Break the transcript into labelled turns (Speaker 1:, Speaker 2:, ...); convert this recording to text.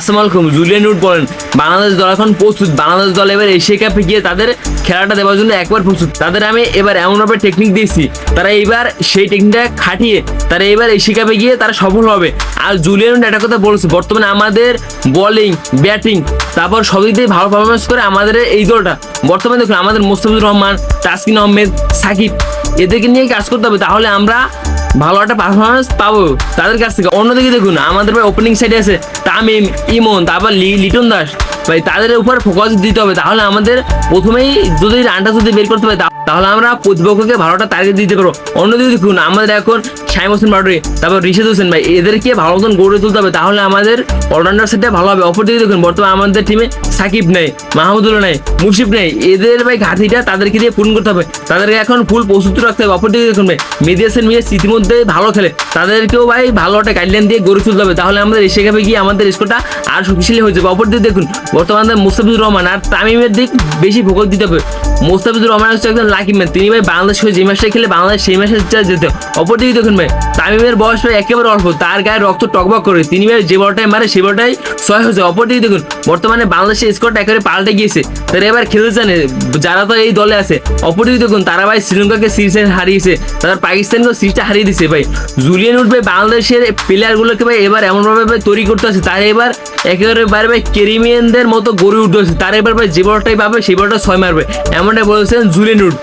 Speaker 1: আসসালামু আলাইকুম, Julian would বলেন। বাংলাদেশ দল এখন প্রস্তুত। বাংলাদেশ দল এবার এশিয়া কাপে গিয়ে তাদের খেলাটা দেওয়ার জন্য একবার প্রস্তুত। তাদের আমি এবার এমনভাবে টেকনিক দিয়েছি, তারা এইবার সেই টেকনিকটা খাটিয়ে তারা এবার এশিয়া কাপে গিয়ে তারা সফল হবে। আর জুলিয়ান উড একটা কথা বলেছে, বর্তমানে আমাদের বোলিং ব্যাটিং তারপর সবই দিয়ে ভালো পারফরমেন্স করে আমাদের এই দলটা। বর্তমানে দেখুন, আমাদের মোস্তাফিজুর রহমান, তাসকিন আহমেদ, সাকিব, এদেরকে নিয়ে কাজ করতে হবে, তাহলে আমরা ভালো একটা পারফরমেন্স পাবো তাদের কাছ থেকে। অন্যদিকে দেখুন, আমাদের ভাই ওপেনিং সাইডে আছে তামিম, ইমন, তারপর লিটন দাস। ভাই, তাদের উপর ফোকাস দিতে হবে। তাহলে আমাদের প্রথমেই যদি রানটা যদি বের করতে হবে তাহলে আমরা প্রতিপক্ষকে ভালোটা টার্গেট দিতে পারব। অন্যদিকে দেখুন, আমাদের এখন শাইম হোসেন পাউডারি তারপর রিশাদ হোসেন ভাই এদেরকে ভালো মতন গড়ে তুলতে হবে, তাহলে আমাদের অলরাউন্ডার সেটটা ভালো হবে। অপরদিকে দেখুন, বর্তমানে আমাদের টিমে সাকিব নেই, মাহমুদুল্লাহ নেই মুশিফ নেই। এদের ভাই ঘাটিটা তাদেরকে দিয়ে পূরণ করতে হবে। তাদেরকে এখন ফুল প্রস্তুতি রাখতে হবে। অপরদিকে দেখুন ভাই মেদিয়াসেন মিয়ে ইতিমধ্যে ভালো খেলে। তাদেরকেও ভাই ভালো একটা গাইডলাইন দিয়ে গড়ে তুলতে হবে। তাহলে আমাদের এসে কাপে গিয়ে আমাদের স্কোরটা আর শক্তিশালী হয়ে যাবে। অপরদিকে দেখুন, বর্তমানে মুস্তাফিজুর রহমান আর তামিমের দিক বেশি ফোকাস দিতে হবে। মুস্তাফিজুর রহমান হচ্ছে একজন লাকি ম্যান তিনি ভাই বাংলাদেশ হয়ে যে ম্যাচটা খেলে বাংলাদেশ সেই ম্যাচে যেতে। অপরদিকে দেখুন ভাই, তামিমের বয়স ভাই একেবারে অল্প। তার গায়ে রক্ত টকবক করে। তিনি ভাই যে বলটাই মারে সে বলটাই ছয় হয়েছে। অপরদিকে দেখুন, বর্তমানে বাংলাদেশের স্কোরটা একেবারে পাল্টে গিয়েছে। তারা এবার খেলতে জানে, যারা তো এই দলে আছে। অপরদিকে দেখুন, তারা ভাই শ্রীলঙ্কাকে সিরিজে হারিয়েছে। তারা পাকিস্তানকেও সিরিজটা হারিয়ে দিছে ভাই। জুলিয়ান উঠবে বাংলাদেশের প্লেয়ারগুলোকে ভাই এবার এমনভাবে ভাই তৈরি করতে আছে। তারা এবার একেবারে বাইরে ভাই কেরিমিয়ানদের মতো গড়ে উঠতে হচ্ছে তারা এবার ভাই যে বলটাই পাবে সেই বলটা ছয় মারবে। এমনটাই বলেছেন জুলিয়ান উড